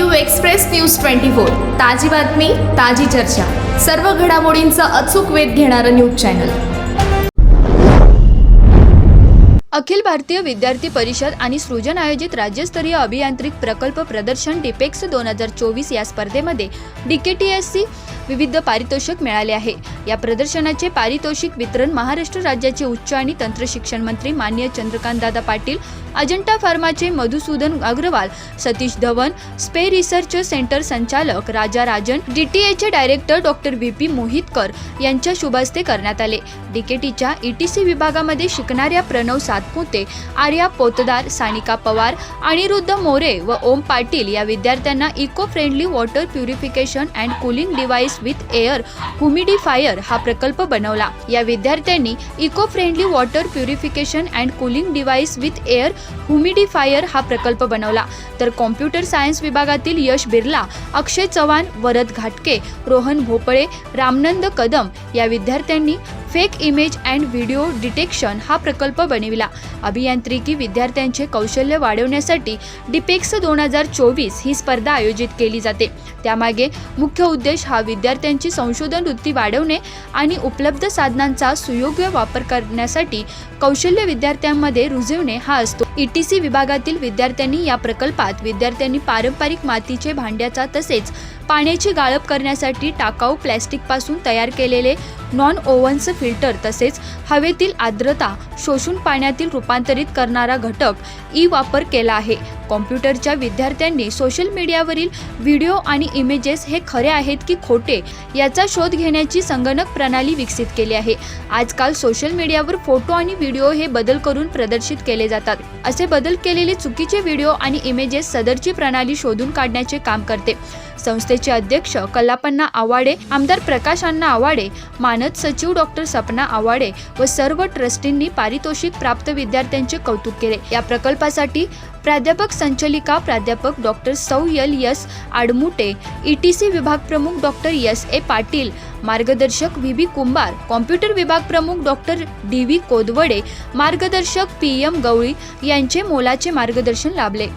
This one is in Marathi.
News twenty four. ताजी बातमी ताजी चर्चा. सर्व घडामोडींचा अचूक वेध घेणारं न्यूज चॅनल. अखिल भारतीय विद्यार्थी परिषद आणि सृजन आयोजित राज्यस्तरीय अभियांत्रिक प्रकल्प प्रदर्शन डिपेक्स दोन हजार चोवीस या स्पर्धेमध्ये D K T S C विविध पारितोषिक मिळाले आहे. या प्रदर्शनाचे पारितोषिक वितरण महाराष्ट्र राज्याचे उच्च आणि तंत्रशिक्षण मंत्री मान्य Chandrakantdada Patil Ajanta फार्माचे Madhusudan Agrawal Satish Dhawan space research centre संचालक Raja Rajan डीटीएचे director doctor V P Mohitkar यांच्या शुभहस्ते करण्यात आले. डीकेटीच्या ईटीसी विभागामध्ये शिकणाऱ्या प्रणव सातपुते आर्या पोतदार सानिका पवार अनिरुद्ध मोरे व ओम पाटील या विद्यार्थ्यांना eco friendly water purification and cooling device with air humidifier हा प्रकल्प बनवला. या विद्यार्थ्यांनी eco friendly water purification and cooling device with air humidifier हा प्रकल्प बनवला. तर कॉम्प्युटर सायन्स विभागातील यश बिर्ला अक्षय चव्हाण वरद घाटके रोहन भोपळे रामनंद कदम या विद्यार्थ्यांनी fake image and video detection हा प्रकल्प बनविला. अभियांत्रिकी विद्यार्थ्यांचे कौशल्य वाढवण्यासाठी डिपेक्स दोन हजार चोवीस ही स्पर्धा आयोजित केली जाते. त्यामागे मुख्य उद्देश हा विद्यार्थ्यांची संशोधन वृत्ती वाढवणे आणि उपलब्ध साधनांचा सुयोग्य वापर करण्यासाठी कौशल्य विद्यार्थ्यांमध्ये रुजवणे हा असतो. ईटीसी विभागातील विद्यार्थ्यांनी या प्रकल्पात विद्यार्थ्यांनी पारंपरिक मातीचे भांड्याचा तसेच पाण्याची गाळप करण्यासाठी टाकाऊ प्लॅस्टिकपासून तयार केलेले नॉन ओव्हन्स फिल्टर तसेच हवेतील आर्द्रता शोषून पाण्यातील रूपांतरित करणारा घटक ई वापर केला आहे. कॉम्प्युटरच्या विद्यार्थ्यांनी सोशल मीडियावरील व्हिडिओ आणि इमेजेस हे खरे आहेत की खोटे याचा शोध घेण्याची संगणक प्रणाली विकसित केली आहे. आजकाल सोशल मीडियावर फोटो आणि व्हिडिओ हे बदल करून प्रदर्शित केले जातात. असे बदल केलेले चुकीचे व्हिडिओ आणि इमेजेस सदरची प्रणाली शोधून काढण्याचे काम करते. संस्थेचे अध्यक्ष कल्लापन्ना आवाडे आमदार प्रकाश अण्णा आवाडे मानद सचिव डॉक्टर सपना आवाडे व सर्व ट्रस्टींनी पारितोषिक प्राप्त विद्यार्थ्यांचे कौतुक केले. या प्रकल्पासाठी प्राध्यापक संचलिका प्राध्यापक डॉक्टर सौ यल यस आडमुटे ईटीसी विभाग प्रमुख डॉक्टर यस ए पाटील मार्गदर्शक व्ही बी कुंभार कॉम्प्युटर विभाग प्रमुख डॉक्टर डी व्ही कोदवडे मार्गदर्शक पी एम गवळी यांचे मोलाचे मार्गदर्शन लाभले.